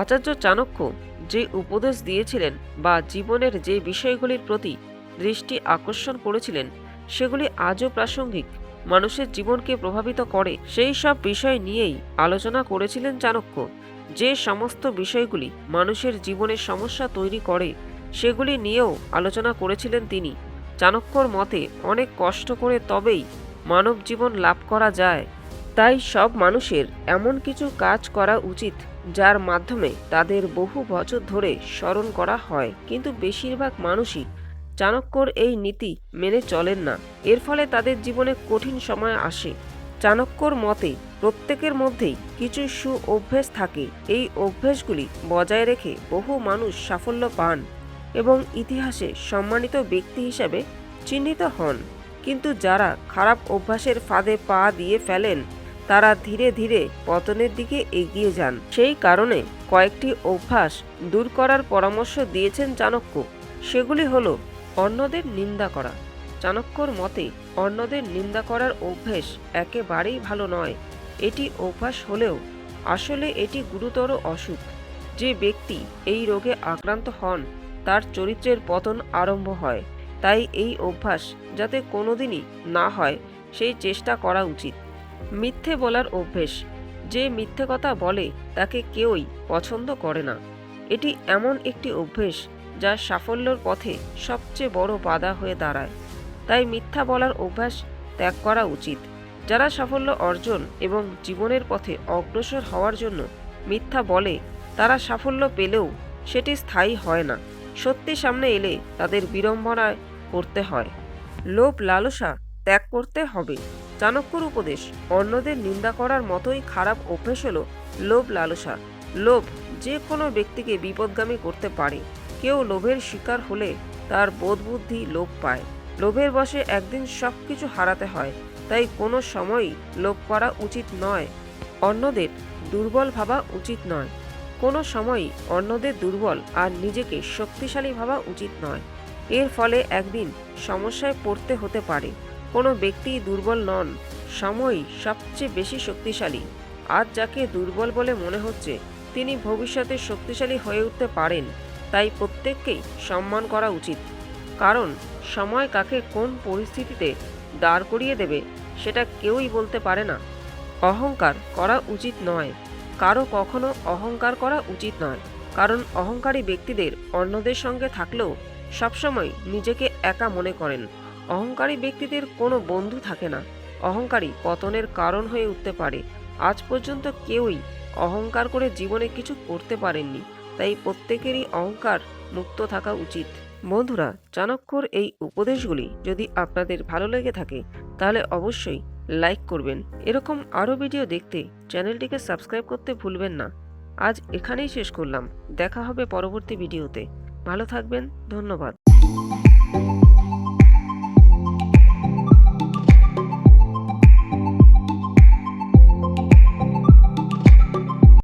আচার্য চাণক্য যে উপদেশ দিয়েছিলেন বা জীবনের যে বিষয়গুলির প্রতি দৃষ্টি আকর্ষণ করেছিলেন, সেগুলি আজও প্রাসঙ্গিক। মানুষের জীবনকে প্রভাবিত করে সেই সব বিষয় নিয়েই আলোচনা করেছিলেন চাণক্য। যে সমস্ত বিষয়গুলি মানুষের জীবনে সমস্যা তৈরি করে, সেগুলি নিয়েও আলোচনা করেছিলেন তিনি। চাণক্যর মতে অনেক কষ্ট করে তবেই মানব জীবন লাভ করা যায়। তাই সব মানুষের এমন কিছু কাজ করা উচিত যার মাধ্যমে তাদের বহু বছর ধরে স্মরণ করা হয়। কিন্তু বেশিরভাগ মানুষই চাণক্যর এই নীতি মেনে চলেন না। এর ফলে তাদের জীবনে কঠিন সময় আসে। চাণক্যর মতে, প্রত্যেকের মধ্যেই কিছু সু অভ্যেস থাকে। এই অভ্যেসগুলি বজায় রেখে বহু মানুষ সাফল্য পান এবং ইতিহাসে সম্মানিত ব্যক্তি হিসেবে চিহ্নিত হন। কিন্তু যারা খারাপ অভ্যাসের ফাঁদে পা দিয়ে ফেলেন তারা ধীরে ধীরে পতনের দিকে এগিয়ে যান। সেই কারণে কয়েকটি অভ্যাস দূর করার পরামর্শ দিয়েছেন চাণক্য। সেগুলি হল, অন্যদের নিন্দা করা। চাণক্যর মতে, অন্যদের নিন্দা করার অভ্যেস একেবারেই ভালো নয়। এটি অভ্যাস হলেও আসলে এটি গুরুতর অসুখ। যে ব্যক্তি এই রোগে আক্রান্ত হন, তার চরিত্রের পতন আরম্ভ হয়। তাই এই অভ্যাস যাতে কোনোদিনই না হয়, সেই চেষ্টা করা উচিত। মিথ্যে বলার অভ্যেস। যে মিথ্যে কথা বলে, তাকে কেউই পছন্দ করে না। এটি এমন একটি অভ্যেস যা সাফল্যর পথে সবচেয়ে বড় বাধা হয়ে দাঁড়ায়। তাই মিথ্যা বলার অভ্যাস ত্যাগ করা উচিত। যারা সাফল্য অর্জন এবং জীবনের পথে অগ্রসর হওয়ার জন্য মিথ্যা বলে, তারা সাফল্য পেলেও সেটি স্থায়ী হয় না। সত্যি সামনে এলে তাদের বিড়ম্বনায় করতে হয়। লোভ লালসা ত্যাগ করতে হবে। চাণক্যর উপদেশ। অন্যদের নিন্দা করার মতোই খারাপ অভ্যেস হলো লোভ লালসা। লোভ যে কোনো ব্যক্তিকে বিপদগামী করতে পারে। কেউ লোভের শিকার হলে তার বোধবুদ্ধি লোভ পায়। লোভের বশে একদিন সব কিছু হারাতে হয়। তাই কোনো সময়ই লোভ করা উচিত নয়। অন্যদের দুর্বল ভাবা উচিত নয়। কোনো সময়ই অন্যদের দুর্বল আর নিজেকে শক্তিশালী ভাবা উচিত নয়। এর ফলে একদিন সমস্যায় পড়তে হতে পারে। কোনো ব্যক্তি দুর্বল নন। সময়ই সবচেয়ে বেশি শক্তিশালী। আজ যাকে দুর্বল বলে মনে হচ্ছে, তিনি ভবিষ্যতে শক্তিশালী হয়ে উঠতে পারেন, তাই প্রত্যেককেই সম্মান করা উচিত। কারণ সময় কাকে কোন পরিস্থিতিতে দাঁড় করিয়ে দেবে, সেটা কেউই বলতে পারে না। অহংকার করা উচিত নয়। কারও কখনো অহংকার করা উচিত নয়। কারণ অহংকারী ব্যক্তিদের অন্যদের সঙ্গে থাকলেও সবসময় নিজেকে একা মনে করেন। অহংকারী ব্যক্তিদের কোনো বন্ধু থাকে না। অহংকারী পতনের কারণ হয়ে উঠতে পারে। আজ পর্যন্ত কেউই অহংকার করে জীবনে কিছু করতে পারেননি, তাই প্রত্যেকেরই অহংকার মুক্ত থাকা উচিত। বন্ধুরা, চাণক্যর এই উপদেশগুলি যদি আপনাদের ভালো লেগে থাকে, তাহলে অবশ্যই লাইক করবেন। এরকম আরও ভিডিও দেখতে চ্যানেলটিকে সাবস্ক্রাইব করতে ভুলবেন না। আজ এখানেই শেষ করলাম। দেখা হবে পরবর্তী ভিডিওতে। ভালো থাকবেন, ধন্যবাদ।